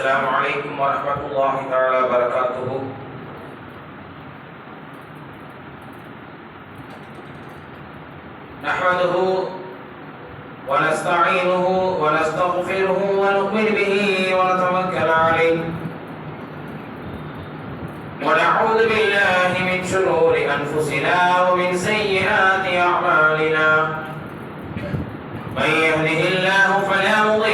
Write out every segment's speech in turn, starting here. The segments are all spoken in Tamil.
السلام عليكم ورحمة الله تعالى وبركاته. نحمده ونستعينه ونستغفره ونؤمن به ونتوكل عليه. ونعوذ بالله من شرور أنفسنا ومن سيئات أعمالنا. من يهده الله فلا مضل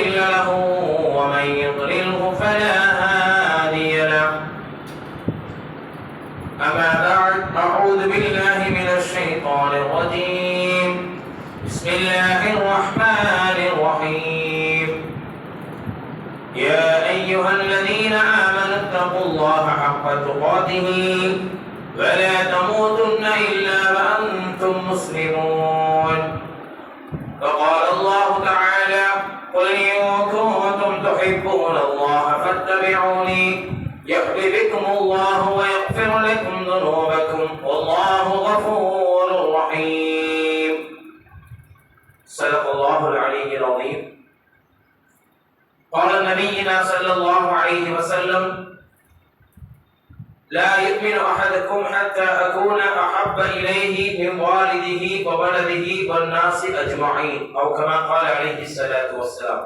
بسم الله الرحمن الرحيم. يا أيها الذين آمنوا اتقوا الله حق تقاته ولا تموتن إلا وأنتم مسلمون. فقال الله تعالى قل إن كنتم تحبون الله فاتبعوني يحببكم الله ويغفر لكم ذنوبكم والله غفور صدق الله العلي العظيم قال نبينا صلى الله عليه وسلم لا يؤمن أحدكم حتى أكون أحب إليه من والده وولده والناس أجمعين أو كما قال عليه الصلاة والسلام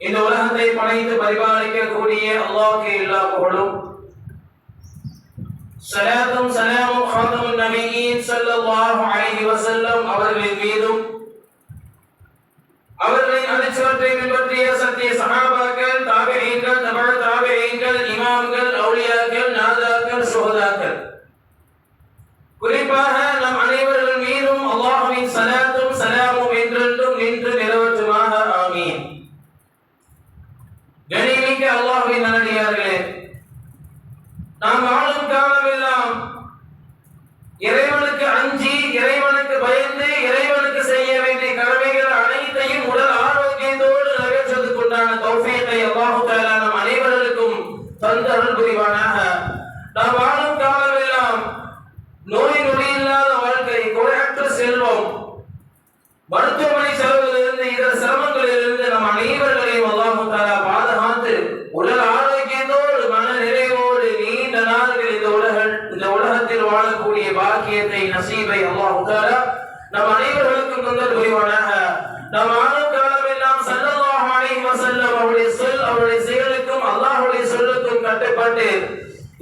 இந்த உலகத்தை படைத்து பரிபாலிக்கக்கூடிய அல்லாஹ்க்கு எல்லா புகழும் சலாத்தும் சலாமும் ஹாதமுன் நபியின் ஸல்லல்லாஹு அலைஹி வஸல்லம் அவர்களின் மீதும் அவர்களின் அடிச்சுவற்றை பின்பற்றிய சத்திய சஹாபாக்கள் தாபிஈன்கள் தபா தாபிஈன்கள் இமாம்கள் அவுலியாக்கள் நாதாக்கள் சுஹதாக்கள். குறிப்பாக நம் அனைவர்கள் மீதும் அல்லாஹ்வின் சலாத்தும் சலாமும் என்றென்றும் நின்று நிலவற்றுமாக ஆமீன். கணிமிக்க அல்லாஹ்வின் நல்லடியார்களே நாம் வாழும் காலமெல்லாம் இறைவனுக்கு அஞ்சி இறைவனுக்கு பயந்து இறைவனுக்கு செய்ய வேண்டிய கடமைகள் அனைத்தையும் உடல் ஆரோக்கியத்தோடு நிறைவேற்றுவதற்கு உண்டான தௌஃபீகை அல்லாஹு தஆலா நம் அனைவர்களுக்கும் தந்து அருள் புரிவானாக. நாம் வாழும் காலமெல்லாம் நோய் நொடி இல்லாத வாழ்க்கை குறையற்ற செல்வம். மருத்துவமனை செலவிலிருந்து இதர சிரமங்கள் நம் அனைவர்களையும் அல்லாஹு தஆலா பாதுகாத்து உடல் ஆரோக்கியத்தோடு மன நிறைவோடு நீண்ட நாட்கள் இந்த உலக இந்த உலகத்தில் வாழக்கூடிய பாக்கியத்தை நசீபை அல்லாஹு தஆலா நம் அனைவர்களுக்கும் தந்தல் புரிவானாக நம் ஆளும் காலமெல்லாம் ஸல்லல்லாஹு அலைஹி வஸல்லம் அவருடைய சொல் அவருடைய செயலுக்கும் அல்லாஹ்வுடைய சொல்லுக்கும் கட்டுப்பட்டு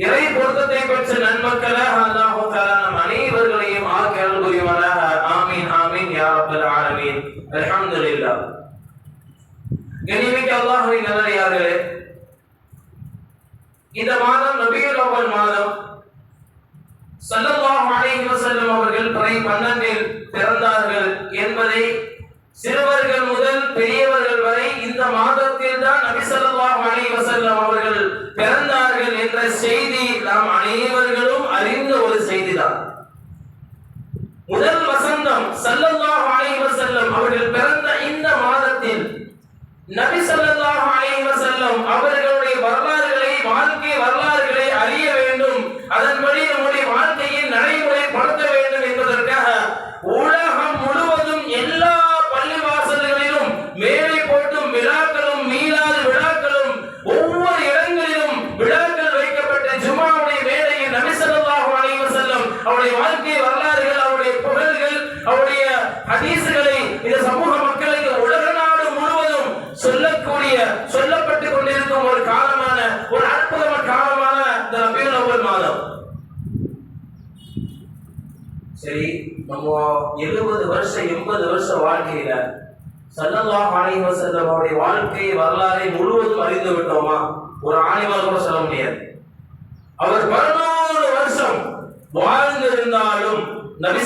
இறை பொருத்தத்தை பெற்ற நன்மக்களாக அல்லாஹு நம் அனைவர்களையும் ஆக்கி புரிவானாக. ஆமீன் ஆமீன் யா ரப்பல் ஆலமீன். அல்ஹம்துலில்லாஹ். கனிமிக்க அல்லாஹ்வின் நல்லடியார்களே இந்த மாதம் நபியுல் அவ்வல் மாதம் ஸல்லல்லாஹு அலைஹி வஸல்லம் அவர்கள் பிறை பன்னெண்டில் பிறந்தார்கள் என்பதை சிறுவர்கள் முதல் பெரியவர்கள் வரை இந்த மாதத்தில் தான் நபி ஸல்லல்லாஹு அலைஹி அவர்கள் பிறந்தார்கள் என்ற செய்தி நாம் அனைவர்கள் அறிந்த ஒரு செய்திதான் முதல் வசந்தம் சல்லல்லாஹு அலைஹி வஸல்லம் அவர்கள் பிறந்த இந்த மாதத்தில் நபி சல்லல்லாஹு அலைஹி வஸல்லம் அவர்களுடைய வரலாறுகளை வாழ்க்கை வரலாறுகளை அறிய வேண்டும் அதன்படி நம்முடைய வாழ்க்கையில் நடைமுறைப்படுத்த வேண்டும் என்பதற்காக உலகம் முழுவதும் எல்லா பள்ளிவாசல்களிலும் மேடை போட்டும் விழாக்களும் மீளாத விழாக்களும் ஒவ்வொரு இடங்களிலும் விழாக்கள் வைக்கப்பட்ட ஜுமாவுடைய மேடையில் நபி ஸல்லல்லாஹு அலைஹி வஸல்லம் அவருடைய வாழ்க்கை வரலாறுகள் அவருடைய புகழ்கள் அவருடைய ஹதீசுகளை இந்த சமூக மக்களுக்கு உலக நாடு முழுவதும் சொல்லக்கூடிய சொல்லப்பட்டு கொண்டிருக்கும் ஒரு காலமான ஒரு அற்புதமான காலமான இந்த ரபியுல் அவ்வல் மாதம் சரி நம்ம எழுபது வருஷம் எண்பது வருஷம் வாழ்க்கையில சல்லல்லா அலைஹி வஸல்லம் அவருடைய வாழ்க்கை வரலாறை முழுவதும் அறிந்து விட்டோமா? ஒரு ஆணிவால் கூட சொல்ல முடியாது. அவர் பதினோரு வருஷம் வாழ்ந்திருந்தாலும் நபி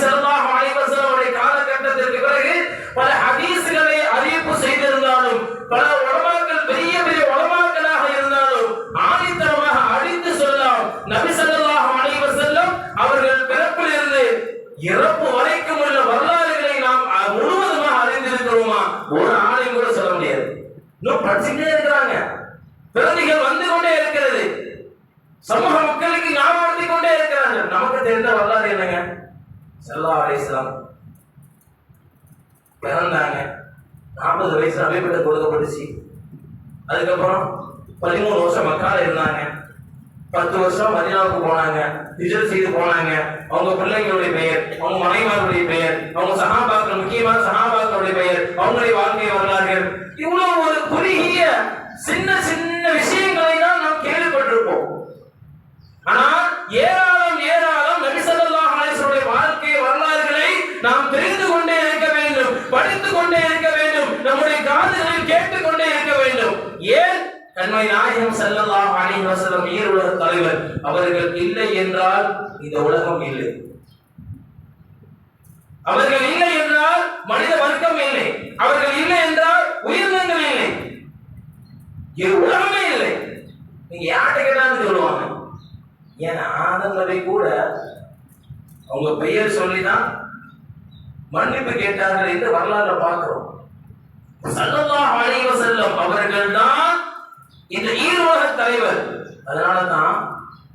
இன்னும் பிரச்சனையே இருக்கிறாங்க. பிறந்திகள் வந்து கொண்டே இருக்கிறது. சமூக மக்களுக்கு ஞாபகப்படுத்தி கொண்டே இருக்கிறாங்க நமக்கு தெரிந்த வரலாறு என்னங்க? செல்லா அலிஸ்லாம் பிறந்தாங்க. நாற்பது வயசு அபிப்பட்ட கொடுக்கப்பட்டுச்சு. அதுக்கப்புறம் பதிமூணு வருஷம் மக்கால இருந்தாங்க. பத்து வருஷம் மதினாவுக்கு போனாங்க. ஹிஜர் செய்து போனாங்க. அவங்க பிள்ளைங்களுடைய பெயர் அவங்க மனைவாருடைய பெயர் அவங்க சகாபாக்கள் முக்கியமான சகாபாக்களுடைய பெயர் அவங்களுடைய வாழ்க்கை வரலாறுகள். இவ்வளவு கேட்டுக்கொண்டே கேட்டுக் கொண்டே இருக்க வேண்டும். ஏன்? கண்மை நாயகம் ஸல்லல்லாஹு அலைஹி வஸல்லம் ஈருலக தலைவர் அவர்கள் இல்லை என்றால் இந்த உலகம் இல்லை. அவர்கள் இல்லை என்றால் மனித வர்க்கம் இல்லை. அவர்கள் இல்லை என்றால் உயிரினங்கள் இல்லை. இது உலகமே இல்லை. நீங்க யார்கிட்ட கேட்டாலும் சொல்லுவாங்க. ஏன் ஆதம் நபி கூட அவங்க பெயர் சொல்லிதான் மன்னிப்பு கேட்டார்கள் என்று வரலாறு பார்க்கிறோம். சல்லல்லாஹ் அலைஹி வஸல்லம் அவர்கள் தான் இந்த ஈரோக தலைவர். அதனால தான்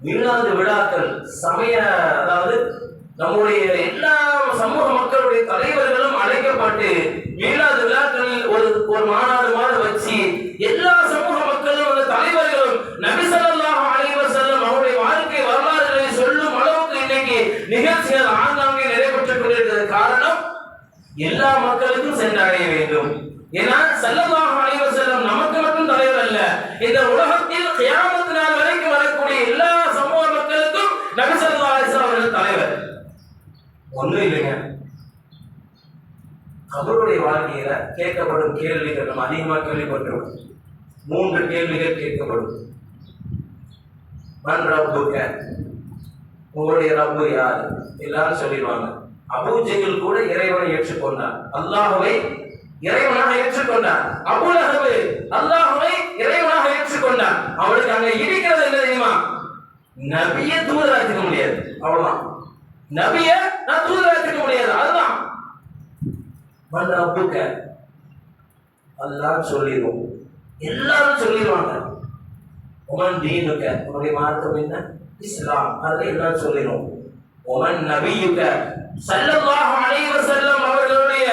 மீளாது விழாக்கள் சமய அதாவது நம்முடைய எல்லா சமூக மக்களுடைய தலைவர்களும் அழைக்கப்பட்டு மீளாது விழாக்களில் ஒரு ஒரு மாநாடு மாதிரி வச்சு எல்லா சமூக மக்களும் அந்த தலைவர்களும் நபி ஸல்லல்லாஹு செல்லும் அவருடைய வாழ்க்கை வரலாறுகளை சொல்லும் அளவுக்கு இன்னைக்கு நிகழ்ச்சிகள் ஆங்காங்கே நடைபெற்றுக் கொண்டிருக்கிறது. காரணம் எல்லா மக்களுக்கும் சென்றடைய வேண்டும். ஏன்னா ஸல்லல்லாஹு அலைஹி வஸல்லம் நமக்கு மட்டும் தலைவர் அல்ல இந்த உலகத்தில் கியாமத் நாள் வரைக்கும் வரக்கூடிய எல்லா சமூக மக்களுக்கும் நபி ஸல்லல்லாஹு அலைஹி அவர்கள் தலைவர். ஒன்றும் இல்லைங்க. அவருடைய வாழ்க்கையில கேட்கப்படும் கேள்விகள் நம்ம அதிகமாக கேள்விப்பட்டோம் மூன்று கேள்விகள் கேட்கப்படும். மன் ரப்புக்க உங்களுடைய ரப்பு யார்? எல்லாரும் சொல்லிடுவாங்க. அபூஜைகள் கூட இறைவனை ஏற்றுக்கொண்டார். அல்லாஹுவை இறைவனாக ஏற்றுக்கொண்டார் அபூலஹபு அல்லாஹுவை இறைவனாக ஏற்றுக்கொண்டார் அவளுக்கு அங்க இருக்கிறது என்ன தெரியுமா? நபிய தூதராக்கிக்க முடியாது. அவ்வளவுதான். நபிய நான் தூதராக்கிக்க முடியாது. அதுதான். மன் ரப்புக்க சொல்லிடுவோம். எல்லாரும் சொல்லிடுவாங்க. உமன் தீனுக்க. உங்களுடைய மார்க்கம் என்ன? இஸ்லாம். அதை எல்லாம் சொல்லிடுவோம். உமன் நபியுக்க. ஸல்லல்லாஹு அலைஹி செல்லம் அவர்களுடைய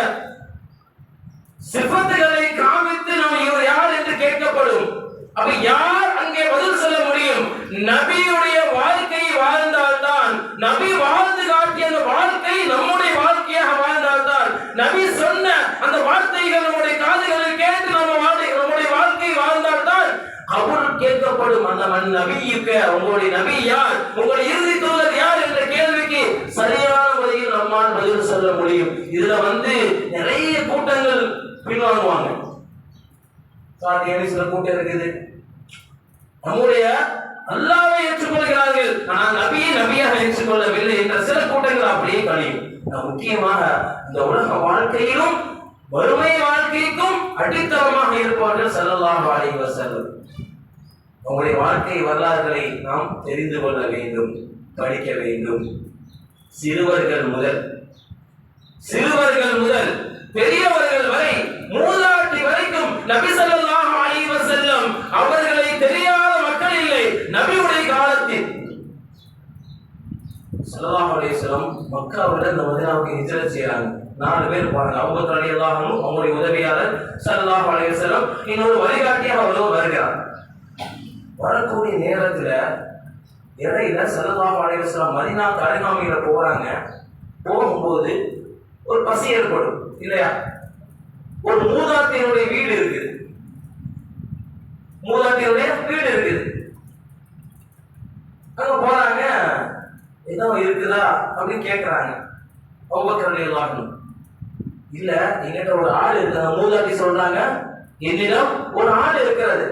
சிற்பத்துகளை காமித்து நம்ம இவர் யார் என்று கேட்கப்படும். அப்ப யார் அங்கே பதில் சொல்ல முடியும்? நபியுடைய வாழ்க்கையை வாழ்ந்தால்தான் நபி வாழ்ந்து காட்டிய அந்த வாழ்க்கை நம்முடைய வாழ்க்கையாக வாழ்ந்தால்தான். நபி சொன்ன அந்த வார்த்தைகள் நம்முடைய காதுகளில் கேட்டு நம்ம வாழ்க்கை நம்முடைய வாழ்க்கை வாழ்ந்தால்தான் கபூல் கேட்கப்படும். அந்த மண் நபியுக்க உங்களுடைய நபி யார்? உங்களுடைய இறுதி தூதர் யார் என்ற கேள்விக்கு சரியான முறையில் நம்மால் பதில் சொல்ல முடியும். இதுல வந்து நிறைய கூட்டங்கள் பின்வாங்குவாங்க. சில கூட்டம் இருக்குது. நம்முடைய அல்லாவை ஏற்றுக்கொள்கிறார்கள். ஆனால் நபியை நபியாக ஏற்றுக்கொள்ளவில்லை என்ற சில கூட்டங்கள் அப்படியே கழியும். முக்கியமாக இந்த உலக வாழ்க்கையிலும் வறுமை வாழ்க்கைக்கும் அடித்தளமாக இருப்பவர்கள் செல்லலாம் அலைஹி செல்லும் உங்களுடைய வாழ்க்கை வரலாறுகளை நாம் தெரிந்து கொள்ள வேண்டும் படிக்க வேண்டும். சிறுவர்கள் முதல். சிறுவர்கள் முதல். பெரியவர்கள் வரை மூதாட்டி வரைக்கும் நபி ஸல்லல்லாஹு அலைஹி செல்லும் அவர்களை தெரியாத மக்கள் இல்லை. நபியுடைய காலத்தில். ஸல்லல்லாஹு அலைஹி வஸல்லம் மக்காவில இந்த மதினாவுக்கு இஜர செய்யறாங்க நாலு பேர் போறாங்க அவங்க ரலியல்லாஹு அவங்களுடைய உதவியாளர் ஸல்லல்லாஹு அலைஹி இன்னொரு வழிகாட்டியாக அவர்கள் வருகிறார். வரக்கூடிய நேரத்துல இடையில ஸல்லல்லாஹு அலைஹி மதினா மதீனாவுக்கு போறாங்க போகும்போது ஒரு பசி ஏற்படும் இல்லையா? ஒரு மூதாட்டியினுடைய வீடு இருக்குது. மூதாட்டியினுடைய வீடு இருக்குது. அங்க போறாங்க ஏதோ இருக்குதா அப்படின்னு கேட்கறாங்க ஒவ்வொருத்தருடைய எல்லாரும் இல்ல என்கிட்ட ஒரு ஆள் இருக்கு அந்த மூதாட்டி சொல்றாங்க என்னிடம் ஒரு ஆடு இருக்கிறது.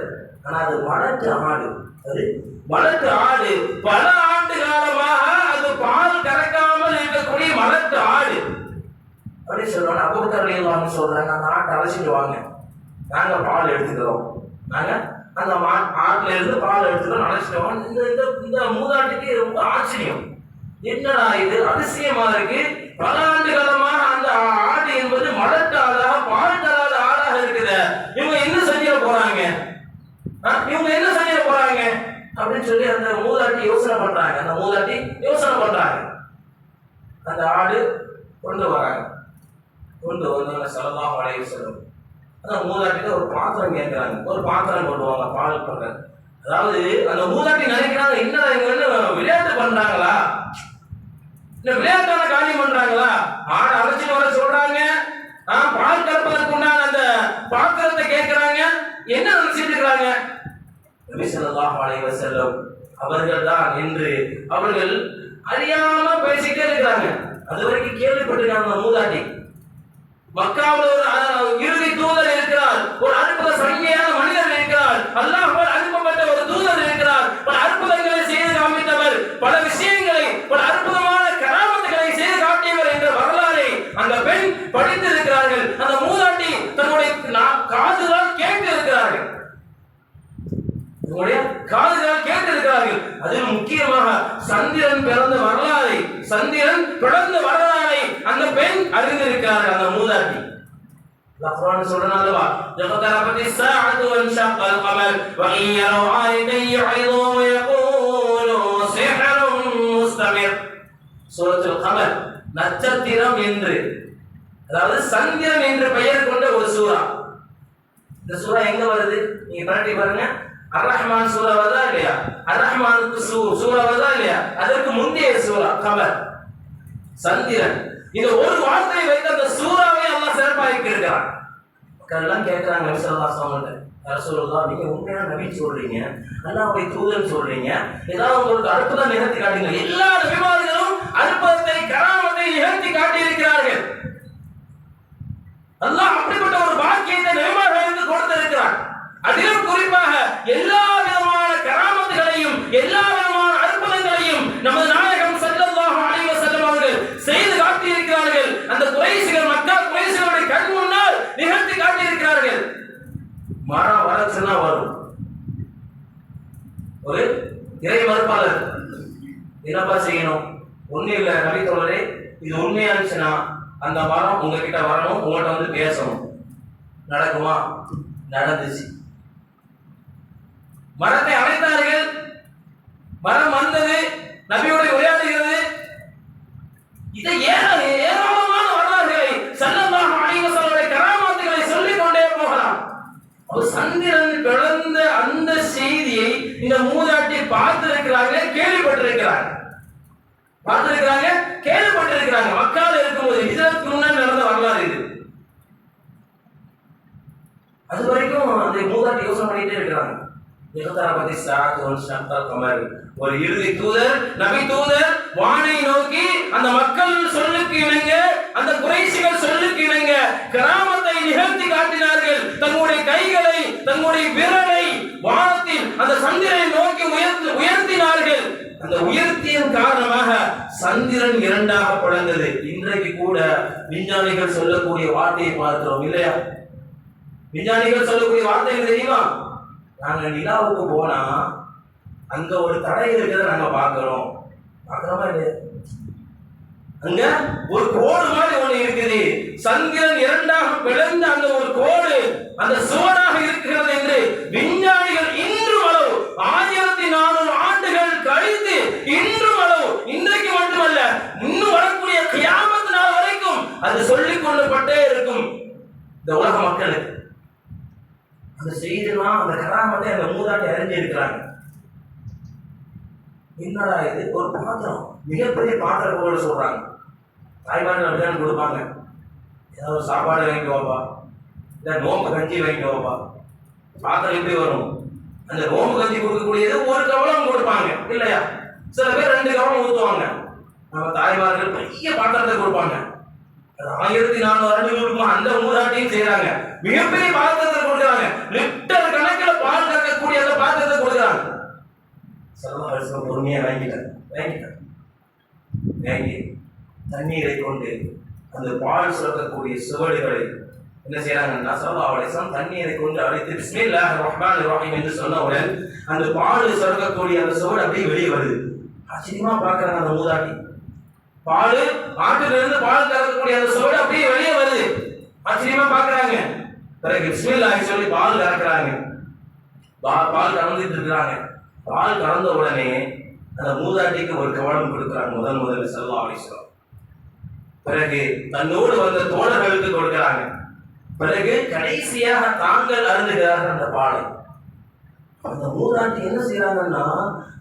ஆனா அது வளர்த்து ஆடு அது வளர்த்து ஆடு பல ஆண்டு காலமாக அது பால் கறக்காமல் இருக்கக்கூடிய வளர்த்து ஆடு. அப்படின்னு சொல்லுவாங்க அபுபக்கர் வாங்க சொல்றாங்க அந்த ஆட்டை அழைச்சிட்டு வாங்க. நாங்க பால் எடுத்துக்கிறோம். நாங்க அந்த மா ஆட்டுல இருந்து பால் எடுத்துக்கிறோம் அழைச்சிட்டு இந்த இந்த இந்த மூதாட்டிக்கு ரொம்ப ஆச்சரியம். என்னடா இது? அதிசயமா இருக்கு. பல ஆண்டு காலமாக அந்த ஆடு என்பது மலட்டாளாக பால் தராத ஆடாக இருக்குது இவங்க என்ன செஞ்சிட போறாங்க? ஆ, இவங்க என்ன அப்படின்னு சொல்லி அந்த மூதாட்டி யோசனை பண்றாங்க. அந்த மூதாட்டி யோசனை பண்றாங்க. அந்த ஆடு கொண்டு வராங்க. கொண்டு வந்தவங்க செலவாக அலைஹி செலவு அந்த மூதாட்டிட்ட ஒரு பாத்திரம் கேட்குறாங்க. ஒரு பாத்திரம் கொண்டுவாங்க பால் பண்றாங்க அதாவது அந்த மூதாட்டி நினைக்கிறாங்க என்னடா இவங்க வந்து விளையாட்டு பண்றாங்களா? இல்ல விளையாட்டான காரியம் பண்றாங்களா? ஆடு அழைச்சிட்டு வர சொல்றாங்க. ஆ, பால் கலப்பதற்கு உண்டான அந்த பாத்திரத்தை கேட்கிறாங்க. என்ன நினைச்சிட்டு இருக்கிறாங்க? நபி அவர்கள் தான் என்று அவர்கள் அறியாம பேசிட்டே இருக்கிறாங்க. அது வரைக்கும் கேள்விப்பட்டிருக்காங்க மூதாட்டி. மக்காவில் ஒரு இறுதி தூதர் இருக்கிறார். ஒரு அற்புத சங்கையான மனிதர் இருக்கிறார். அல்லாஹ்வால் அனுப்பப்பட்ட ஒரு தூதர் இருக்கிறார். பல அற்புதங்களை செய்து காமித்தவர் பல விஷயங்களை பல அற்புதமான கராமத்துகளை செய்து காட்டியவர் என்ற வரலாறை அந்த பெண் படித்து அந்த மூதாட்டி தன்னுடைய நா- காதுகளால் கேட்டு இருக்கிறார்கள் உங்களுடைய காதுகளால் கேட்டிருக்கிறார்கள் அதில் முக்கியமாக சந்திரன் பிறந்த வரலாறை சந்திரன் பிறந்த வரலாறை அந்த பெண் அறிந்திருக்கிறார்கள் அந்த மூதாட்டி அல்லாஹ் குர்ஆன் சொல்றான் அல்லவா اقتربت الساعة وانشق القمر وإن يروا آية يعرضوا ويقولوا سحر مستمر சூரத்துல் கமர் நட்சத்திரம் என்று அதாவது சந்திரன் என்று பெயர் கொண்ட ஒரு சூரா இந்த சூரா எங்க வருது நீங்க பரட்டி பாருங்க அர் ரஹ்மான் சூரா வருதா இல்லையா அர் சூ சூரா வருதா இல்லையா? அதற்கு முந்தைய சூரா கமர் சந்திரன். இந்த ஒரு வார்த்தையை வைத்து அந்த சூறாவை அல்லாஹ் சிறப்பாக்கி இருக்கிறான் மக்கள்லாம் எல்லாம் கேட்கிறாங்க நபி ஸல்லல்லாஹு அலைஹி நீங்க உண்மையான நபி சொல்றீங்க. அல்லாஹ்வுடைய தூதன் சொல்றீங்க. ஏதாவது உங்களுக்கு அற்புதம் நிகழ்த்தி காட்டுங்க. எல்லா நபிமார்களும் அற்புதத்தை கராமத்தை நிகழ்த்தி காட்டி இருக்கிறார்கள் அல்லாஹ் அப்படிப்பட்ட ஒரு பாக்கியத்தை நபிமார்களுக்கு கொடுத்திருக்கிறான். அதிலும் குறிப்பா எல்லா விதமான அற்புதங்களையும் நமது நாயகம் ஸல்லல்லாஹு அலைஹி வஸல்லம் அவர்கள் செய்து காட்டியிருக்கிறார்கள். அந்த குறைசிகள் மக்கள் குறைசிகளுடைய கண் முன்னால் நிகழ்த்தி காட்டியிருக்கிறார்கள். மரம் வர சொன்னா வரும். ஒரு இறை மறுப்பாளர் என்னப்பா செய்யணும்? ஒண்ணு இல்லை நபி தோழரே இது உண்மையா இருந்துச்சுன்னா அந்த மரம் உங்ககிட்ட வரணும் உங்கள்கிட்ட வந்து பேசணும். நடக்குமா? நடந்துச்சு. மரத்தை அழைத்தார்கள் மரம் வந்தது நபியோட உரையாடுகிறது. இதை ஏன் ஏராளமான வரலாறுகளை சல்லல்லாஹு அலைஹி வஸல்லம் கராமாத்துகளை சொல்லிக் கொண்டே போகலாம். அவர் சந்திரன் பிறந்த அந்த செய்தியை இந்த மூதாட்டி பார்த்திருக்கிறாங்க கேள்விப்பட்டிருக்கிறார்கள் பார்த்திருக்கிறாங்க கேள்விப்பட்டிருக்கிறாங்க. மக்கால இருக்கும்போது இதற்கு முன்னாடி நடந்த வரலாறு இது. அது வரைக்கும் அந்த மூதாட்டி யோசனை பண்ணிட்டே இருக்கிறாங்க. இகதரபதி சாத் ஒன் ஷக்தல் கமர். ஒரு இறுதி தூதர் நபி தூதர் வானை நோக்கி அந்த மக்கள் சொல்லுக்கு இணங்க அந்த குறைசிகள் சொல்லுக்கு இணங்க கிராமத்தை நிகழ்த்தி காட்டினார்கள். தங்களுடைய கைகளை தங்களுடைய விரலை வானத்தில் அந்த சந்திரனை நோக்கி உயர்த்து உயர்த்தினார்கள். அந்த உயர்த்தியின் காரணமாக சந்திரன் இரண்டாக பிளந்தது இன்றைக்கு கூட விஞ்ஞானிகள் சொல்லக்கூடிய வார்த்தையை பார்க்கிறோம் இல்லையா? விஞ்ஞானிகள் சொல்லக்கூடிய வார்த்தை தெரியுமா? நாங்கள் நிலாவுக்கு போனால் அங்கே ஒரு தடை இருக்கிறத நாங்கள் பார்க்குறோம். பார்க்குறோமா இல்லையா? அங்க ஒரு கோடு மாதிரி ஒண்ணு இருக்குது. சந்திரன் இரண்டாக பிளந்த அந்த ஒரு கோடு அந்த சுவனாக இருக்கிறது என்று விஞ்ஞானிகள் இன்றும் அளவு ஆயிரத்தி நானூறு ஆண்டுகள் கழித்து இன்று அளவு இன்றைக்கு மட்டுமல்ல இன்னும் வரக்கூடிய கியாமத்து நாள் வரைக்கும் அது சொல்லிக் கொள்ளப்பட்டே இருக்கும். இந்த உலக மக்களுக்கு. அந்த செய்திலாம் அந்த கராமத்தை அந்த மூதாட்டி இறங்கி இருக்கிறாங்க என்னடா இது? ஒரு பாத்திரம். மிகப்பெரிய பாத்திரம் போல சொல்றாங்க. தாய்மார்கள் அப்படிதான் கொடுப்பாங்க. ஏதாவது ஒரு சாப்பாடு வாங்கிட்டு வாப்பா இல்லை நோம்பு கஞ்சி வாங்கிட்டு வாப்பா பாத்திரம் எப்படி வரும்? அந்த நோம்பு கஞ்சி கொடுக்கக்கூடியது ஒரு கவலம் கொடுப்பாங்க. இல்லையா? சில பேர் ரெண்டு கவலம் ஊற்றுவாங்க நம்ம தாய்மார்கள் பெரிய பாத்திரத்தை கொடுப்பாங்க. ஆயிரத்தி நானூறு ஆண்டுகளுக்கு அந்த ஊராட்டையும் செய்யறாங்க மிகப்பெரிய பாத்திரத்தை கொடுக்குறாங்க. லிட்டர் கணக்கில் பால் கறக்கக்கூடிய அந்த பாத்திரத்தை கொடுக்குறாங்க. சல்லா பொறுமையா வாங்கிட்டேன் வாங்கிட்டேன் வாங்கி தண்ணீரை கொண்டு அந்த பால் சுரக்கக்கூடிய சுவடுகளை என்ன செய்யறாங்கன்னா சல்லா அலிஸ்லாம் தண்ணீரை கொண்டு அழைத்து பிஸ்மில்லாஹ் ரஹ்மான் ரஹீம் என்று சொன்னவுடன் அந்த பால் சுரக்கக்கூடிய அந்த சுவடு அப்படியே வெளியே வருது. ஆச்சரியமா பாக்குறாங்க அந்த மூதாட்டி பால் ஆட்டிலிருந்து பால் கறக்கக்கூடிய அந்த சுவடு அப்படியே வெளியே வருது. ஆச்சரியமா பார்க்கறாங்க. பிறகு பிஸ்மில்லாஹ் சொல்லி பால் கறக்குறாங்க. பால் கறந்துட்டு இருக்கிறாங்க. பால் கறந்த உடனே அந்த மூதாட்டிக்கு ஒரு கவனம் கொடுக்குறாங்க முதல் முதல்ல செல்வா அலிஸ்லாம் பிறகு தன்னோடு வந்த தோழர்களுக்கு கொடுக்குறாங்க. பிறகு கடைசியாக தாங்கள் அருந்துகிறார்கள் அந்த பாலை. அந்த மூதாட்டி என்ன செய்யறாங்கன்னா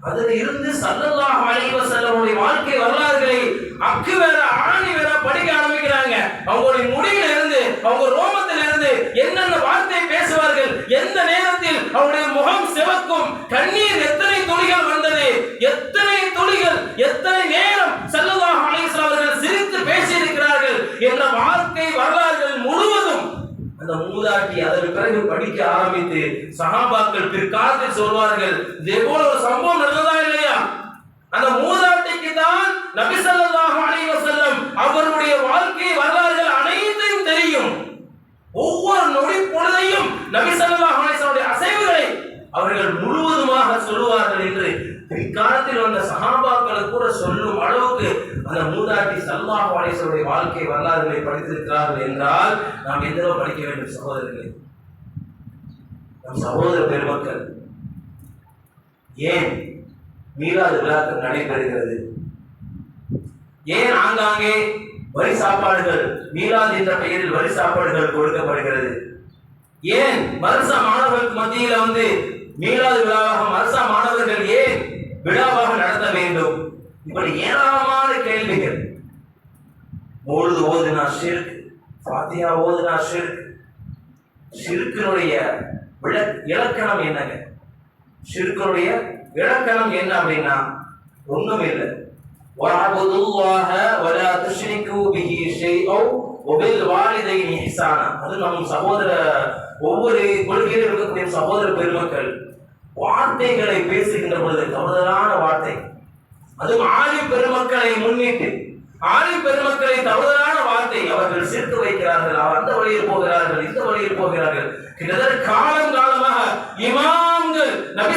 அதுல இருந்து சல்லல்லாஹு அலைவ செல்லவனுடைய வாழ்க்கை வரலாறுகளை அக்கு வேற ஆணி வேற படிக்க ஆரம்பிக்கிறாங்க. அவங்களுடைய முடியில இருந்து அவங்க ரோமத்தில இருந்து என்னென்ன வார்த்தை பேசுவார்கள் எந்த நேரம் அவருடைய முகம் சிவக்கும் கண்ணீர் எத்தனை துளிகள் வந்தது எத்தனை துளிகள் எத்தனை நேரம் சல்லல்லாஹு அலைஹி வஸல்லம் அவர்கள் சிரித்து பேசியிருக்கிறார்கள் என்ற வாழ்க்கை வரலாறுகள் முழுவதும் அந்த மூதாட்டி அதற்கு பிறகு படிக்க ஆரம்பித்து சகாபாக்கள் பிற்காலத்தில் சொல்வார்கள். இதே போல ஒரு சம்பவம் நடந்ததா இல்லையா? அந்த மூதாட்டிக்கு தான் நபி ஸல்லல்லாஹு அலைஹி வஸல்லம் அவருடைய வாழ்க்கை வரலாறுகள் அனைத்தையும் தெரியும். ஒவ்வொரு நொடி பொழுதையும் நபி ஸல்லல்லாஹு அலைஹி அசைவுகளை அவர்கள் முழுவதுமாக சொல்லுவார்கள் என்று பிற்காலத்தில் வந்த சகாபாக்களுக்கு கூட சொல்லும் அளவுக்கு அந்த மூதாட்டி சல்லாஹ் அலைஹி வாழ்க்கை வரலாறுகளை படித்திருக்கிறார்கள் என்றால் நாம் எந்தளவு படிக்க வேண்டும் சகோதரர்களே? நம் சகோதர பெருமக்கள் ஏன் மீளாது விழாக்கள் நடைபெறுகிறது? ஏன் ஆங்காங்கே வரி சாப்பாடுகள் மீளாது என்ற பெயரில் வரி சாப்பாடுகள் கொடுக்கப்படுகிறது? ஏன் மர்சா மாணவர்களுக்கு மத்தியில வந்து மீளாது விழாவாக மருசா மாணவர்கள் ஏன் விழாவாக நடத்த வேண்டும்? இப்படி ஏராளமான கேள்விகள். மூழுது ஓதுனா ஷிர்க் பாத்தியா ஓதுனா ஷிர்க் ஷிர்க்கினுடைய இலக்கணம் என்னங்க ஷிர்க்கினுடைய இலக்கணம் என்ன அப்படின்னா ஒண்ணும் இல்லை وَاعْبُدُوا اللَّهَ وَلَا تُشْرِكُوا بِهِ شَيْئًا وَبِالْوَالِدَيْنِ إِحْسَانًا அது நம் சகோதர ஒவ்வொரு கொள்கையில் இருக்கக்கூடிய சகோதர பெருமக்கள் வார்த்தைகளை பேசுகின்ற பொழுது தவறுதலான வார்த்தை அதுவும் ஆலிம் பெருமக்களை முன்னிட்டு ஆலிம் பெருமக்களை தவறுதலான வார்த்தை அவர்கள் சேர்த்து வைக்கிறார்கள் அவர் அந்த வழியில் போகிறார்கள் இந்த வழியில் போகிறார்கள் கிட்டத்தட்ட காலம் காலமாக இமாம்கள் நபி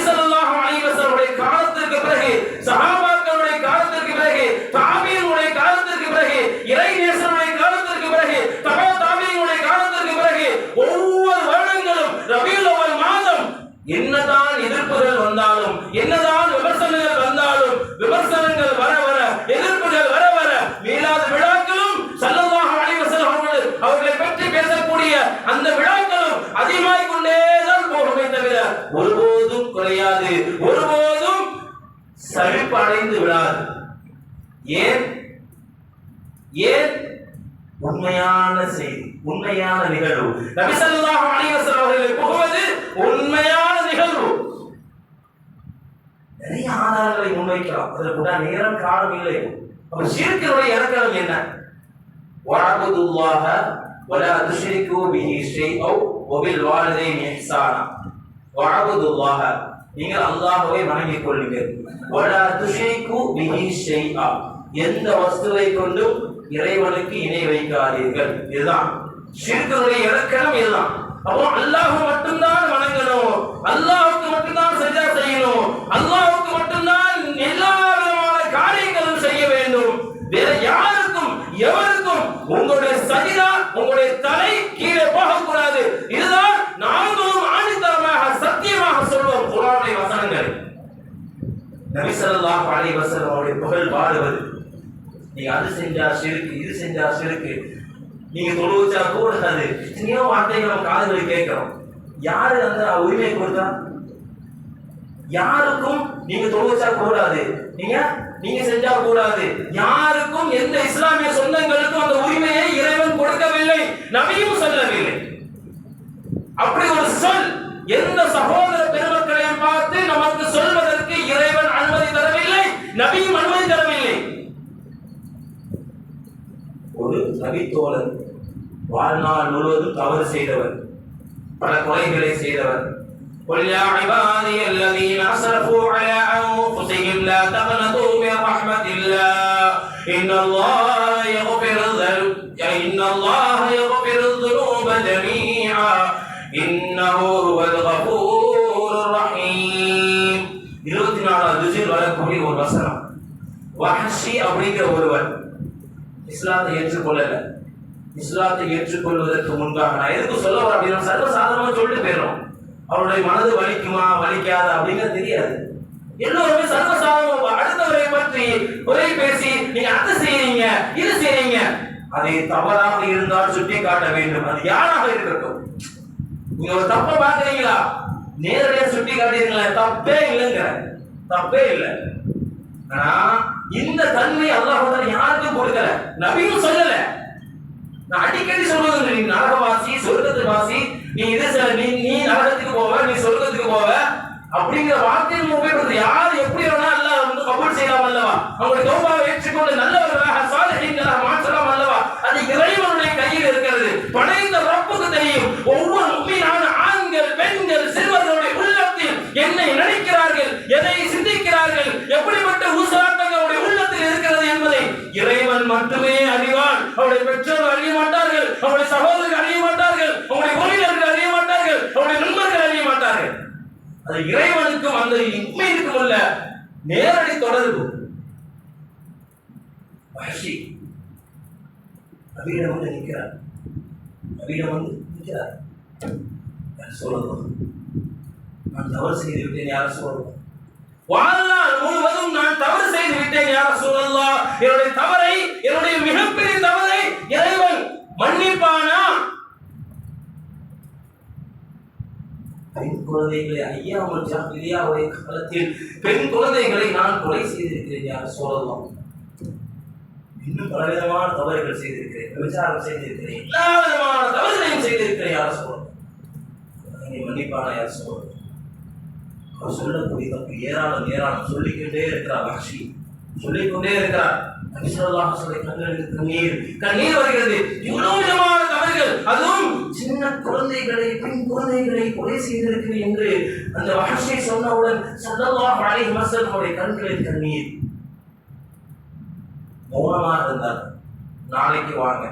அலைவசருடைய காலத்திற்கு பிறகு சஹாபாக்களுடைய காலத்திற்கு பிறகு தாபீனுடைய காலத்திற்கு பிறகு இறைநேசனுடைய காலத்திற்கு பிறகு தபா தாபீனுடைய காலத்திற்கு பிறகு ஒவ்வொரு வருடங்களும் ரபியுல் அவ்வல் மாதம் என்னதான் எதிர்ப்புகள் வந்தாலும் என்னதான் விமர்சனங்கள் வந்தாலும் விமர்சனங்கள் வர வர எதிர்ப்புகள் வர வர மீளாத விழாக்களும் சல்லல்லாஹு அலைஹி வஸல்லம் அவர்கள் அவர்களை பற்றி பேசக்கூடிய அந்த விழாக்களும் அதிகமாகிக் கொண்டேதான் போகுமே தவிர ஒருபோதும் குறையாது ஒருபோதும் சலிப்பு அடைந்து விடாது ஏன்? ஏன்? உண்மையான செய்தி உண்மையான நிகழ்வு. நபி ஸல்லல்லாஹு அலைஹி வஸல்லம் அவர்களை புகழ்வது உண்மையான நிகழ்வு. நிறைய ஆதாரங்களை முன்வைக்கலாம். அதற்கு கூட நேரம் காலம் இல்லை. அப்ப ஷிர்கினுடைய இலக்கணம் என்ன? வஅபுதுல்லாஹ வலா துஷ்ரிகு பிஹி ஷைஅ வபில் احسانا இஹ்சானா الله நீங்கள் அல்லாஹ்வை வணங்கிக் கொள்ளுங்கள். ولا تشركوا به شيئا எந்த வஸ்துவை கொண்டும் இறைவனுக்கு இணை வைக்காதீர்கள். இதுதான். ஷிர்கினுடைய இலக்கணம் இதுதான். அப்போ அல்லாஹ் மட்டும்தான் வணங்கணும். அல்லாஹுக்கு மட்டும்தான் சஜா செய்யணும். அல்லாஹுக்கு மட்டும்தான் எல்லா விதமான காரியங்களும் செய்ய வேண்டும். வேற யாருக்கும் எவருக்கும் உங்களுடைய சஜிதா உங்களுடைய தலை கீழே போகக்கூடாது. இதுதான் நாங்களும் ஆணித்தரமாக சத்தியமாக சொல்வோம் குரானை வசனங்கள். நபி ஸல்லல்லாஹு அலைஹி அவருடைய புகழ் பாடுவது. நீங்க அது செஞ்சா சிறுக்கு இது செஞ்சா சிறுக்கு. நீங்க தொழு வச்சா கூடாது எத்தனையோ வார்த்தைகள் நம்ம காதுகளை கேட்கிறோம். யாரு அந்த உரிமை கொடுத்தா? யாருக்கும் நீங்க தொழு வச்சா கூடாது நீங்க நீங்க செஞ்சா கூடாது யாருக்கும் எந்த இஸ்லாமிய சொந்தங்களுக்கும் அந்த உரிமையை இறைவன் கொடுக்கவில்லை நபியும் சொல்லவில்லை. அப்படி ஒரு சொல் எந்த சகோதர பெருமக்களையும் பார்த்து நமக்கு சொல்வதற்கு இறைவன் அனுமதி தரவில்லை நபியும் ஒரு நபித்தோழர் வாழ்நாள் முழுவதும் தவறு செய்தவர் பல கொலைகளை செய்தவர் قل يا عبادي الذين اسرفوا على انفسهم لا تقنطوا من رحمه الله ان الله يغفر الذنوب ان الله يغفر الذنوب جميعا انه هو الغفور الرحيم இருபத்தி நாலாவது ஜுசில் வரக்கூடிய ஒரு வசனம் வஹஷி அப்படிங்கிற ஒருவர் இஸ்லாத்தை ஏற்றுக்கொள்ளல. இஸ்லாத்தை ஏற்றுக்கொள்வதற்கு முன்பாக நான் எதுக்கு சொல்ல வரேன் அப்படின்னா சர்வசாதாரணமாக சொல்லிட்டு போயிடும் அவருடைய மனது வலிக்குமா வலிக்காதா அப்படிங்கிறது தெரியாது. எல்லோருமே சர்வசாதாரணம் அடுத்தவரை பற்றி ஒரே பேசி நீங்க அதை செய்யறீங்க இது செய்யறீங்க அதை தவறாக இருந்தால் சுட்டி காட்ட வேண்டும். அது யாராக இருக்கட்டும். நீங்க ஒரு தப்ப பாக்குறீங்களா நேரடியா சுட்டி காட்டுறீங்களா தப்பே இல்லைங்கிற. தப்பே இல்லை. ஆனா இந்த தன்மை அல்லாஹ் யாருக்கும் கொடுக்கல. நபியும் சொல்லல. நான் அடிக்கடி சொல்றது நீ நரகவாசி சொர்க்கத்து வாசி நீ இது செ- நீ நீ நரகத்துக்கு போவ நீ சொர்க்கத்துக்கு போவ அப்படிங்கிற வார்த்தையின் உபயோகப்படுது யார் எப்படி வேணா அல்லாஹ் வந்து கபூல் செய்யலாம் அல்லவா? அவங்களுடைய தௌபாவை ஏற்றுக்கொண்டு நல்லவர்களாக சாலிஹீன்களாக மாற்றலாம் அல்லவா? அது இறைவனுடைய கையில் இருக்கிறது. படைந்த ரப்புக்கு தெரியும். ஒவ்வொரு உண்மையான ஆண்கள் பெண்கள் சிறுவர்களுடைய உள்ளத்தில் என்னை நினைக்கிறார்கள் எதை சிந்திக்கிறார்கள் எப்படிப்பட்ட ஊசலாட்டங்கள் இறைவன் மட்டுமே அறிவான் அவருடைய பெற்றோர் அறிய மாட்டார்கள். அவருடைய சகோதரர்கள் அறிய மாட்டார்கள். அவருடைய உறவினர்கள் அறிய மாட்டார்கள். அவருடைய நண்பர்கள் அறிய மாட்டார்கள். அது இறைவனுக்கும் அந்த உண்மைக்கும் உள்ள நேரடி தொடர்பு. வஹஷி நபியிடம் வந்து நிற்கிறார். நபியிடம் வந்து நிற்கிறார். யார் சொல்லணும். நான் தவறு செய்து விட்டேன் யாரும் சொல்லணும். வாழ்நாள் முழுவதும் நான் தவறு செய்து விட்டேன் யார சொல்லலாம் என்னுடைய தவறை என்னுடைய மிகப்பெரிய தவறை இறைவன் மன்னிப்பானா? பெண் குழந்தைகளை ஐயா ஜாகிலியாவுடைய காலத்தில் பெண் குழந்தைகளை நான் கொலை செய்திருக்கிறேன் யார் சொல்லலாம் இன்னும் பலவிதமான தவறுகள் செய்திருக்கிறேன் விசாரம் செய்திருக்கிறேன் எல்லா விதமான தவறுகளையும் செய்திருக்கிறேன் யார் சொல்லலாம் என்னை யார் சொல்லலாம் அவர் சொல்லக்கூடிய தப்பு ஏராளம் ஏராளம். சொல்லிக்கிட்டே இருக்கிறார் வக்ஷி சொல்லிக்கொண்டே இருக்கிறார். நபிசல்லாஹ் சொல்லி கண்களுக்கு கண்ணீர் கண்ணீர் வருகிறது. இவ்வளவு விதமான தவறுகள் அதுவும் சின்ன குழந்தைகளை பெண் குழந்தைகளை கொலை செய்திருக்கிறேன் என்று அந்த வஹஷி சொன்னவுடன் சல்லல்லாஹு அலைஹி மசல்களுடைய அவருடைய கண்களில் கண்ணீர். மௌனமாக இருந்தார். நாளைக்கு வாங்க.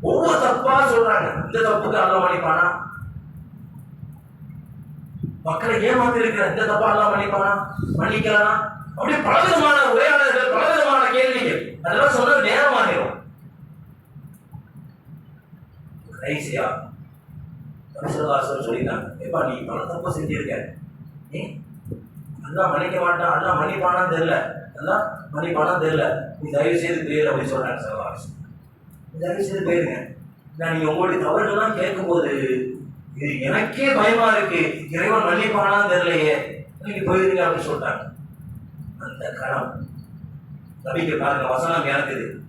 ஒவ்வொரு தப்பா சொல்றாங்க. இந்த தப்புக்கு அல்ல மன்னிப்பானா? மக்களை ஏமாத்தி இருக்கிற இந்த தப்பா எல்லாம் மன்னிப்பானா? மன்னிக்கலாம் அப்படி பலவிதமான உரையாடல்கள் பலவிதமான கேள்விகள். அதெல்லாம் சொல்ல நேரம் ஆகிரும். கடைசியா பரிசுதாசர் சொல்லிட்டாங்க ஏப்பா நீ பல தப்பு செஞ்சிருக்க. ஏ மன்னிக்க மாட்டான் அதான் மன்னிப்பானான்னு தெரியல. அல்லா மன்னிப்பானான்னு தெரியல. நீ தயவு செய்து பேர் அப்படின்னு சொல்றாங்க சரதாசன் தயவு செய்து பேருங்க. நான் நீங்க உங்களுடைய தவறுகள்லாம் கேட்கும்போது இது எனக்கே பயமா இருக்கு. இறைவன் மன்னிப்பானா தெரியலையே. நீங்க போயிருங்க அப்படின்னு சொல்லிட்டாங்க. அந்த கணம் நம்பிக்கை பாருங்க வசனம் இறக்குது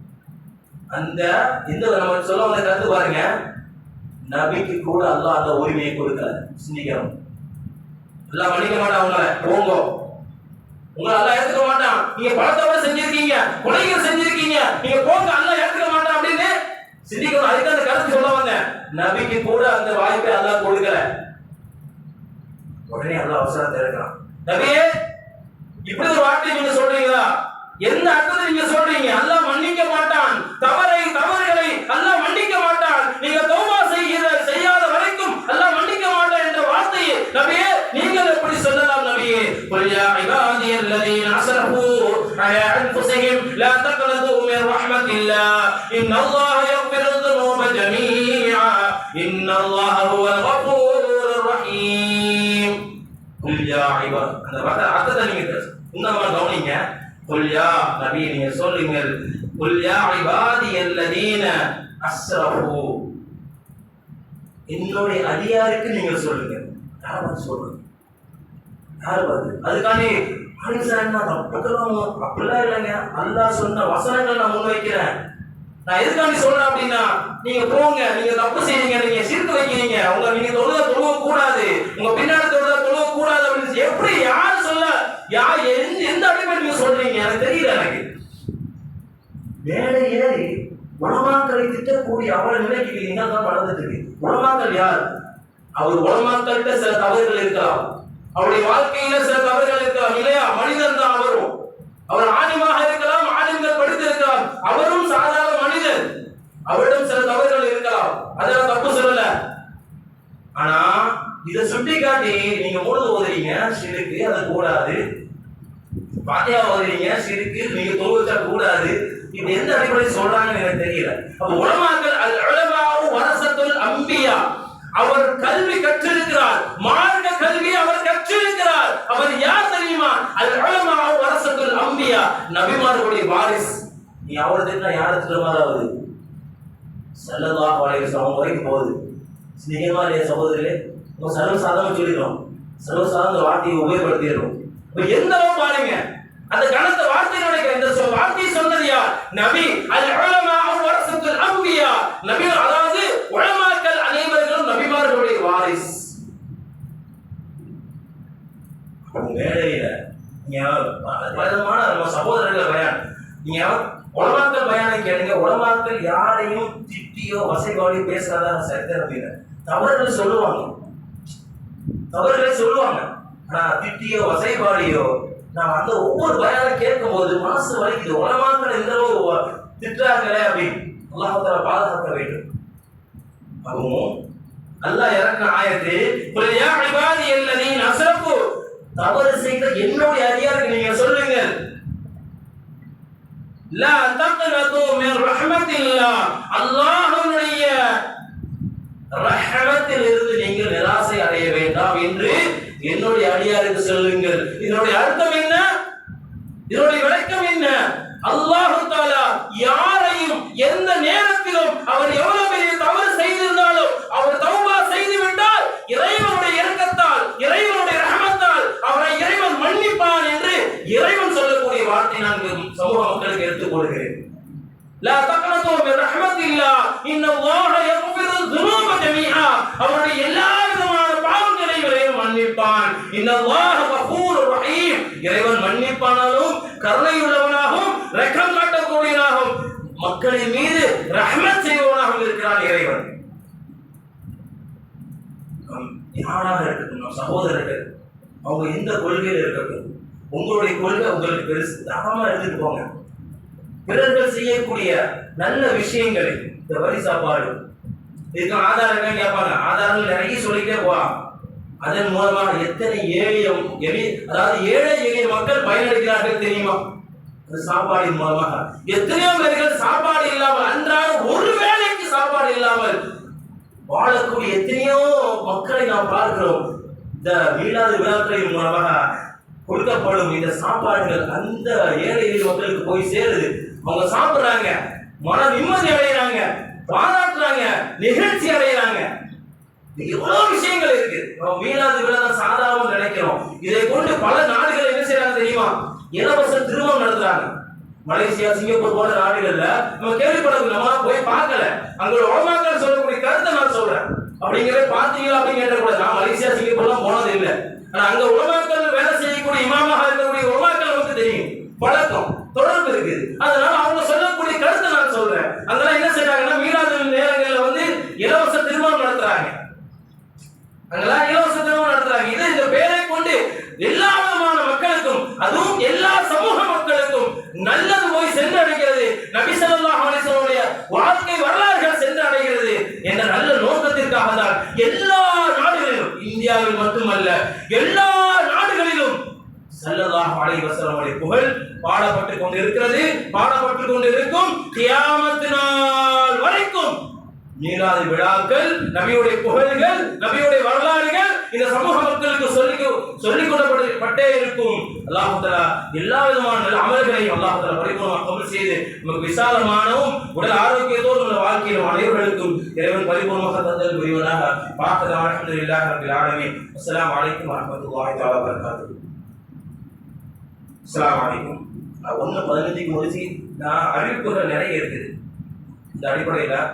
அந்த இந்த நம்ம சொல்ல வந்த கருத்து பாருங்க. நபிக்கு கூட அல்லாஹ் அந்த உரிமையை கொடுக்கல. சிந்திக்கணும் எல்லாம் மன்னிக்க மாட்டான் உங்களை. போங்கோ. உங்களை அல்லாஹ் ஏத்துக்க மாட்டான். நீங்க பழத்தோட செஞ்சிருக்கீங்க. கொலைகள் செஞ்சிருக்கீங்க. நீங்க போங்க அல்லாஹ் ஏத்துக்க மாட்டான் அப்படின்னு சிந்திக்கணும். அதுக்கு அந்த கருத்து சொல்ல நபிக்கு கூட அந்த வாய்ப்பை அல்லாஹ் கொடுக்கல உடனே அல்லாஹ் அவசரத்தை இருக்கிறான் நபியே இப்படி ஒரு வார்த்தை நீங்க சொல்றீங்களா எந்த அர்த்தத்தை நீங்க சொல்றீங்க அல்லாஹ் மன்னிக்க மாட்டான் தவறை தவறுகளை அல்லாஹ் மன்னிக்க மாட்டான் நீங்க தௌபா செய்கிற செய்யாத வரைக்கும் அல்லாஹ் மன்னிக்க மாட்டான் என்ற வார்த்தையை நபியே நீங்கள் எப்படி சொல்லலாம் நபியே قل يا عبادي الذين اسرفوا على انفسهم لا تقنطوا من رحمة الله ان الله يغفر الذنوب جميعا ان الله هو الغفور الرحيم قل يا عباد அந்த வார்த்தை அர்த்தத்தை நீங்க இன்னமா கவனிங்க قل يا நபி நீங்க சொல்லுங்க قل يا عبادي الذين اسرفوا என்னுடைய அடியாருக்கு நீங்க சொல்லுங்க யார் வந்து சொல்லுங்க யார் வந்து அதுக்காண்டி ஆலிசான் நான் தப்புக்கெல்லாம் அப்படிலாம் இல்லைங்க அல்லாஹ் சொன்ன வசனங்கள் நான் முன்வைக்கிறேன் நான் எதுக்காண்டி சொல்றேன் அப்படின்னா நீங்க போங்க நீங்க தப்பு செய்றீங்க நீங்க சீர்த்து வைக்கிறீங்க உங்க நீங்க தொழுத தொழுவ கூடாது உங்க பின்னாடி தொழுத தொழுவ கூடாது அப்படின்னு எப்படி யார் சொல்ல யார் எந்த எந்த அடிமை நீங்க சொல்றீங்க? எனக்கு தெரியல எனக்கு. மேலே ஏறி உலமாக்களை திட்டக்கூடிய அவல நிலைக்கு என்னதான் வளர்ந்துட்டு இருக்கு. உலமாக்கள் யார்? அவர் உலமாக்கள்கிட்ட சில தவறுகள் இருக்கலாம். அவருடைய வாழ்க்கையில சில தவறுகள் இருக்கலாம். இல்லையா? மனிதன் தான் அவரும். அவர் ஆணிமாக இருக்கலாம் ஆணிகள் படித்திருக்கலாம் அவரும் சாதாரண மனிதன் அவரிடம் சில தவறுகள் இருக்கலாம் அதெல்லாம் தப்பு சொல்லல ஆனா இதை சுட்டி காட்டி நீங்க மூணு ஓதுறீங்க சிறுக்கு அது கூடாது. பாத்தியா ஓதுறீங்க சிறுக்கு நீங்க தொழுவிச்சா கூடாது. இது எந்த அடிப்படையில் சொல்றாங்கன்னு எனக்கு தெரியல. அப்ப உலமாக்கள் அது அழகாவும் வரசத்துல் அம்பியா அவர் கல்வி கற்றிருக்கிறார். மார்க்க கல்வி அவர் கற்றிருக்கிறார். அவர் யார் தெரியுமா? அது அழகாவும் வரசத்துல் அம்பியா நபிமார்களுடைய வாரிஸ். நீ அவரை திட்டா யாரை திட்டுற செல்லதா ஆகுது? அவங்க வரைக்கும் போகுது. நிஜமா இல்லையா இப்போ சர்வசாதாரணம் சொல்லிடுறோம். சர்வசாதாரண வார்த்தையை உபயோகப்படுத்திடுறோம். இப்போ எந்த அளவு பாருங்க. அந்த கணத்த வார்த்தையினுடைய இந்த சொ- வார்த்தை சொன்னது யார்? நபி. அல் உலமா வரசத்துல் அம்பியா நபி அதாவது உலமாக்கள் அனைவர்களும் நபிமார்களுடைய வாரிஸ். மேடையில நீங்க நம்ம சகோதரர்கள் பயான். நீங்க உலமாக்கள் பயானை கேளுங்க. உலமாக்கள் யாரையும் திட்டியோ வசைபாடியோ பேசுறதா சரித்திரம் தவறுகள் சொல்லுவாங்க. தவறுகளை சொல்லுவாங்க. ஆனா திட்டியோ வசைபாடியோ நான் அந்த ஒவ்வொரு பயானை கேட்கும் போது மனசு வலிக்குது. உலமாக்கள் எந்த அளவு திட்டாங்களே அப்படின்னு அல்லாஹால பாதுகாக்க வேண்டும். அதுவும் அல்லாஹ் இறக்கின ஆயத்து குல் யா இபாதி அல்லதீன தவறு செய்த என்னுடைய அதிகாரிக்கு நீங்க சொல்லுங்க லா தக்னது மின் ரஹ்மத்தில்லாஹ். அல்லாஹ்வுடைய ரஹமத்தில் இருந்து நீங்கள் நிராசை அடைய வேண்டாம் என்று என்னுடைய அடியாருக்கு சொல்லுங்கள். இதனுடைய அர்த்தம் என்ன? இதனுடைய விளக்கம் என்ன? அல்லாஹு தாலா யாரையும் எந்த நேரத்திலும் அவர் எவ்வளவு பெரிய தவறு செய்திருந்தாலும் அவர் தௌபா செய்து விட்டால் இறைவனுடைய இரக்கத்தால் இறைவனுடைய ரஹமத்தால் அவரை இறைவன் மன்னிப்பான் என்று இறைவன் சொல்லக்கூடிய வார்த்தை நான் சமூக மக்களுக்கு எடுத்துக் கொள்கிறேன் லா தக்னது மின் ரஹ்மத்தில்லாஹ் இன்ன அல்லாஹ யக்ஃபிரு ذுனூப ஜமீஆ அவருடைய எல்லா விதமான பாவங்களை இறைவன் மன்னிப்பான் இன்ன அல்லாஹ கஃபூர் ரஹீம் இறைவன் மன்னிப்பானாலும் கருணையுள்ளவனாகவும் இரக்கம் காட்டக்கூடியவனாகவும் மக்களின் மீது ரஹ்மத் செய்பவனாகவும் இருக்கிறான் இறைவன் நம் யாராக இருக்கட்டும் நம் சகோதரர்கள் அவங்க எந்த கொள்கையில் இருக்கட்டும் உங்களுடைய கொள்கை உங்களுக்கு பெருசு. தாராளமா இருந்துட்டு போங்க. பிறர்கள் செய்யக்கூடிய நல்ல விஷயங்களை இந்த வரி சாப்பாடு. இதுக்கு ஆதாரங்கள் கேட்பாங்க ஆதாரங்கள் நிறைய சொல்லிட்டே போலாம். அதன் மூலமாக எத்தனை ஏழைய எளி அதாவது ஏழை எளிய மக்கள் பயனடைகிறார்கள் தெரியுமா? அந்த சாப்பாடின் மூலமாக. எத்தனையோ பேர்கள் சாப்பாடு இல்லாமல் அன்றாட ஒரு வேளைக்கு சாப்பாடு இல்லாமல் வாழக்கூடிய எத்தனையோ மக்களை நாம் பார்க்கிறோம். இந்த மீளாது விழாக்களின் மூலமாக கொடுக்கப்படும் இந்த சாப்பாடுகள் அந்த ஏழை மக்களுக்கு போய் சேருது. அவங்க சாப்பிட்றாங்க. மன நிம்மதி அடைகிறாங்க பாராட்டுறாங்க. நிகழ்ச்சி அடைகிறாங்க எவ்வளவு விஷயங்கள் இருக்கு. நம்ம வீணாது விழா சாதாரணம் நினைக்கிறோம். இதை கொண்டு பல நாடுகள் என்ன செய்யறாங்க தெரியுமா? இலவச திருமணம் நடத்துறாங்க. மலேசியா சிங்கப்பூர் போன்ற நாடுகள்ல நம்ம கேள்விப்படவில்லை நம்ம போய் பார்க்கல. அங்க உலமாக்கள் சொல்லக்கூடிய கருத்தை நான் சொல்றேன். அப்படிங்கிறத பார்த்தீங்களா அப்படின்னு கூட நான் மலேசியா சிங்கப்பூர்லாம் போனது இல்லை. ஆனா அங்க உலமாக்கள் வேலை செய்யக்கூடிய இமாமாக இருக்கக்கூடிய உலமாக்கள் நமக்கு தெரியும். பழக்கம் தொடர்பு இருக்குது. அதனால அவங்க சொல்லக்கூடிய கருத்தை நான் சொல்றேன். அதெல்லாம் என்ன செய்றாங்கன்னா மீனாது நேரங்களில் வந்து இலவச திருமணம் நடத்துறாங்க. அங்கெல்லாம் இலவச திருமணம் நடத்துறாங்க இது இந்த பேரை கொண்டு எல்லா விதமான மக்களுக்கும் அதுவும் எல்லா சமூக மக்களுக்கும் நல்லது போய் சென்றடைகிறது நபி ஸல்லல்லாஹு அலைஹி வஸல்லுடைய வாழ்க்கை வரலாறுகள் சென்றடைகிறது என்ற நல்ல நோக்கத்திற்காக தான் எல்லா நாடுகளிலும் இந்தியாவில் மட்டுமல்ல எல்லா நாடுகளிலும் ஸல்லல்லாஹு அலைஹி புகழ் பாடப்பட்டு கொண்டிருக்கிறது. பாடப்பட்டு கொண்டிருக்கும் கியாமத்து நாள் வரைக்கும் மீளாது விழாக்கள் நபியுடைய புகழ்கள் நபியுடைய வரலாறுகள் இந்த சமூக மக்களுக்கு சொல்லி சொல்லிக் கொள்ளப்பட்டே இருக்கும். அல்லாஹ் எல்லா விதமான நல்ல அமல்களையும் அல்லாஹ் பரிபூர்ணமாக கபூல் செய்து நமக்கு விசாலமானவும் உடல் ஆரோக்கியத்தோடு உள்ள வாழ்க்கையிலும் அனைவர்களுக்கும் இறைவன் பரிபூர்ணமாக தந்தல் புரிவதாக. பார்க்கதான் அல்ஹம்துலில்லாஹி ரப்பில் ஆலமீன். அஸ்ஸலாமு அலைக்கும் வரஹ்மத்துல்லாஹி அஸ்ஸலாமு அலைக்கும் ஒன்று பதினஞ்சுக்கு முடிச்சு நான் அறிவிப்புகள் நிறைய இருக்குது. இந்த அடிப்படையில்